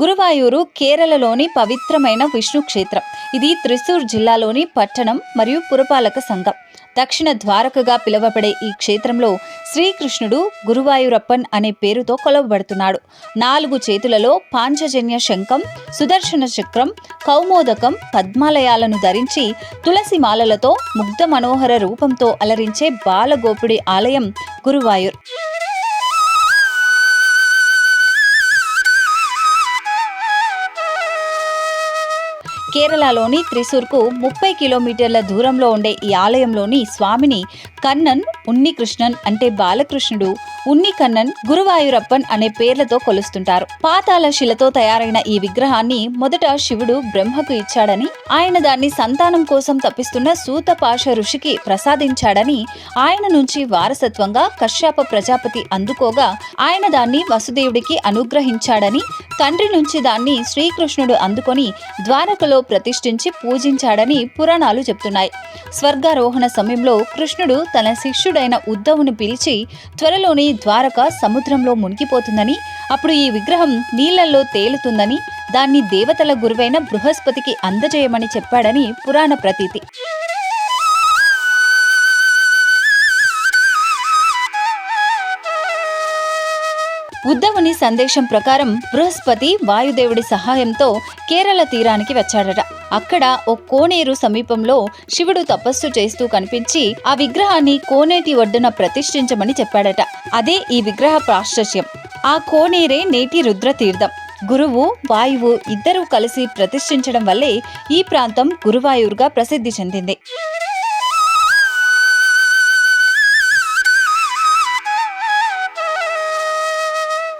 గురువాయూరు కేరళలోని పవిత్రమైన విష్ణు క్షేత్రం. ఇది త్రిశూర్ జిల్లాలోని పట్టణం మరియు పురపాలక సంఘం. దక్షిణ ద్వారకగా పిలువబడే ఈ క్షేత్రంలో శ్రీకృష్ణుడు గురువాయూరప్పన్ అనే పేరుతో కొలవబడుతున్నాడు. నాలుగు చేతులలో పాంచజన్య శంఖం సుదర్శన చక్రం కౌమోదకం పద్మాలయాలను ధరించి తులసి మాలలతో ముగ్ధ మనోహర రూపంతో అలరించే బాలగోపుడి ఆలయం గురువాయూర్. కేరళలోని త్రిశూర్కు ముప్పై కిలోమీటర్ల దూరంలో ఉండే ఈ ఆలయంలోని స్వామిని కన్నన్ ఉన్ని కృష్ణన్ అంటే బాలకృష్ణుడు ఉన్ని కన్నన్ గురువాయూరప్పన్ అనే పేర్లతో కొలుస్తుంటారు. పాతాళ శిలతో తయారైన ఈ విగ్రహాన్ని మొదట శివుడు బ్రహ్మకు ఇచ్చాడని ఆయన దాన్ని సంతానం కోసం తప్పిస్తున్న సూతపాష ఋషికి ప్రసాదించాడని ఆయన నుంచి వారసత్వంగా కశ్యప ప్రజాపతి అందుకోగా ఆయన దాన్ని వసుదేవుడికి అనుగ్రహించాడని తండ్రి నుంచి దాన్ని శ్రీకృష్ణుడు అందుకొని ద్వారకలో ప్రతిష్ఠించి పూజించాడని పురాణాలు చెప్తున్నాయి. స్వర్గారోహణ సమయంలో కృష్ణుడు తన శిష్యుడైన ఉద్ధవుని పిలిచి త్వరలోని ద్వారక సముద్రంలో మునిగిపోతుందని అప్పుడు ఈ విగ్రహం నీళ్ళలో తేలుతుందని దాన్ని దేవతల గురువైన బృహస్పతికి అందజేయమని చెప్పాడని పురాణ ప్రతీతి. ఉద్ధవుని సందేశం ప్రకారం బృహస్పతి వాయుదేవుడి సహాయంతో కేరళ తీరానికి వచ్చాడట. అక్కడ ఓ కోనేరు సమీపంలో శివుడు తపస్సు చేస్తూ కనిపించి ఆ విగ్రహాన్ని కోనేటి ఒడ్డున ప్రతిష్ఠించమని చెప్పాడట. అదే ఈ విగ్రహ ప్రాశ్చర్యం ఆ కోనేరే నేటి రుద్రతీర్థం. గురువు వాయువు ఇద్దరూ కలిసి ప్రతిష్ఠించడం వల్లే ఈ ప్రాంతం గురువాయూరుగా ప్రసిద్ధి చెందింది.